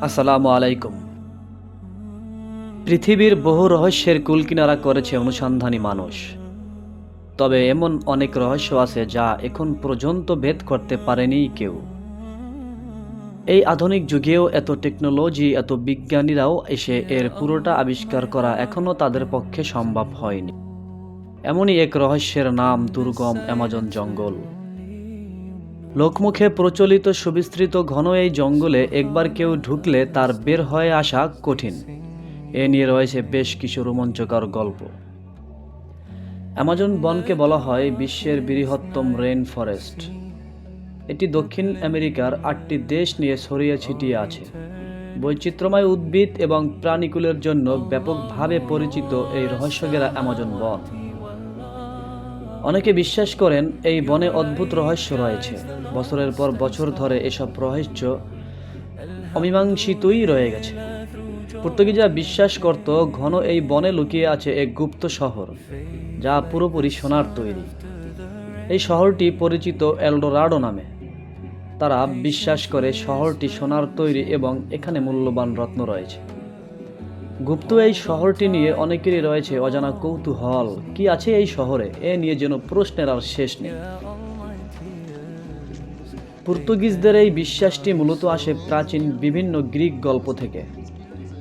আসসালামু আলাইকুম। পৃথিবীর বহু রহস্যের কুলকিনারা করেছে অনুসন্ধানী মানুষ। তবে এমন অনেক রহস্য আছে যা এখন পর্যন্ত ভেদ করতে পারেনি কেউ। এই আধুনিক যুগেও এত টেকনোলজি, এত বিজ্ঞানীরাও এসে এর পুরোটা আবিষ্কার করা এখনও তাদের পক্ষে সম্ভব হয়নি। এমনই এক রহস্যের নাম, দুর্গম অ্যামাজন জঙ্গল। লোকমুখে প্রচলিত সুবিস্তৃত ঘন এই জঙ্গলে একবার কেউ ঢুকলে তার বের হয়ে আসা কঠিন। এ নিয়ে রয়েছে বেশ কিছু রোমাঞ্চকর গল্প। অ্যামাজন বনকে বলা হয় বিশ্বের বৃহত্তম রেন ফরেস্ট। এটি দক্ষিণ আমেরিকার আটটি দেশ নিয়ে ছড়িয়ে ছিটিয়ে আছে। বৈচিত্র্যময় উদ্ভিদ এবং প্রাণীকুলের জন্য ব্যাপকভাবে পরিচিত এই রহস্যগেরা অ্যামাজন বন। অনেকে বিশ্বাস করেন এই বনে অদ্ভুত রহস্য রয়েছে। বছরের পর বছর ধরে এসব রহস্য অমীমাংসিতই রয়ে গেছে। পর্তুগিজরা বিশ্বাস করত ঘন এই বনে লুকিয়ে আছে এক গুপ্ত শহর, যা পুরোপুরি সোনার তৈরি। এই শহরটি পরিচিত এলডোরাডো নামে। তারা বিশ্বাস করে শহরটি সোনার তৈরি এবং এখানে মূল্যবান রত্ন রয়েছে। গুপ্ত এই শহরটি নিয়ে অনেকেরই রয়েছে অজানা কৌতূহল। কি আছে এই শহরে? এ নিয়ে যেন প্রশ্নের আর শেষ নেই। পর্তুগিজদের এই বিশ্বাসটি মূলত আসে প্রাচীন বিভিন্ন গ্রিক গল্প থেকে।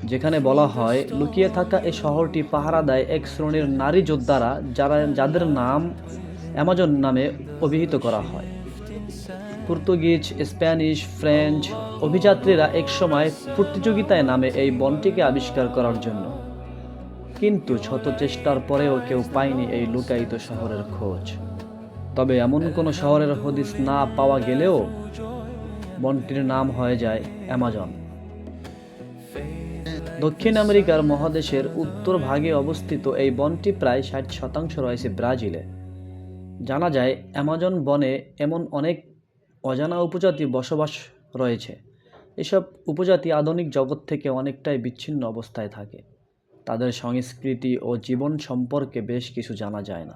যেখানে বলা হয়, লুকিয়ে থাকা এই শহরটি পাহারা দেয় এক শ্রেণির নারী যোদ্ধারা যারা যাদের নাম অ্যামাজন নামে অভিহিত করা হয়। পর্তুগিজ, স্প্যানিশ, ফ্রেঞ্চ অভিযাত্রীরা একসময় প্রতিযোগিতায় নামে এই বনটিকে আবিষ্কার করার জন্য। কিন্তু শত চেষ্টার পরেও কেউ পায়নি এই লুকায়িত শহরের খোঁজ। তবে এমন কোনো শহরের হদিস না পাওয়া গেলেও বনটির নাম হয়ে যায় অ্যামাজন। দক্ষিণ আমেরিকার মহাদেশের উত্তর ভাগে অবস্থিত এই বনটি প্রায় ষাট শতাংশ রয়েছে ব্রাজিলে। জানা যায়, অ্যামাজন বনে এমন অনেক অজানা উপজাতি বসবাস রয়েছে। এসব উপজাতি আধুনিক জগৎ থেকে অনেকটাই বিচ্ছিন্ন অবস্থায় থাকে। তাদের সংস্কৃতি ও জীবন সম্পর্কে বেশ কিছু জানা যায় না।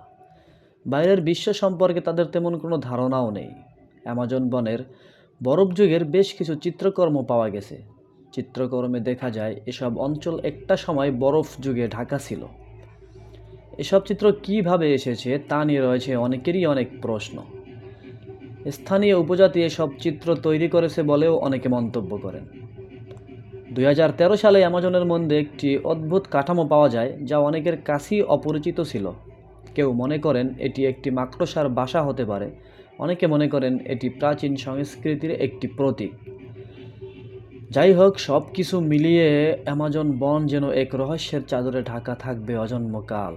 বাইরের বিশ্ব সম্পর্কে তাদের তেমন কোনো ধারণাও নেই। অ্যামাজন বনের বরফ যুগের বেশ কিছু চিত্রকর্ম পাওয়া গেছে। চিত্রকর্মে দেখা যায়, এসব অঞ্চল একটা সময় বরফ যুগে ঢাকা ছিল। এসব চিত্র কীভাবে এসেছে তা নিয়ে রয়েছে অনেকেরই অনেক প্রশ্ন। স্থানীয় উপজাতি এসব চিত্র তৈরি করেছে বলেও অনেকে মন্তব্য করেন। দু হাজার তেরো সালে অ্যামাজনের মধ্যে একটি অদ্ভুত কাঠামো পাওয়া যায়, যা অনেকের কাছেই অপরিচিত ছিল। কেউ মনে করেন এটি একটি মাকড়সার বাসা হতে পারে, অনেকে মনে করেন এটি প্রাচীন সংস্কৃতির একটি প্রতীক। যাই হোক সব কিছু মিলিয়ে অ্যামাজন বন যেন এক রহস্যের চাদরে ঢাকা থাকবে অজন্মকাল।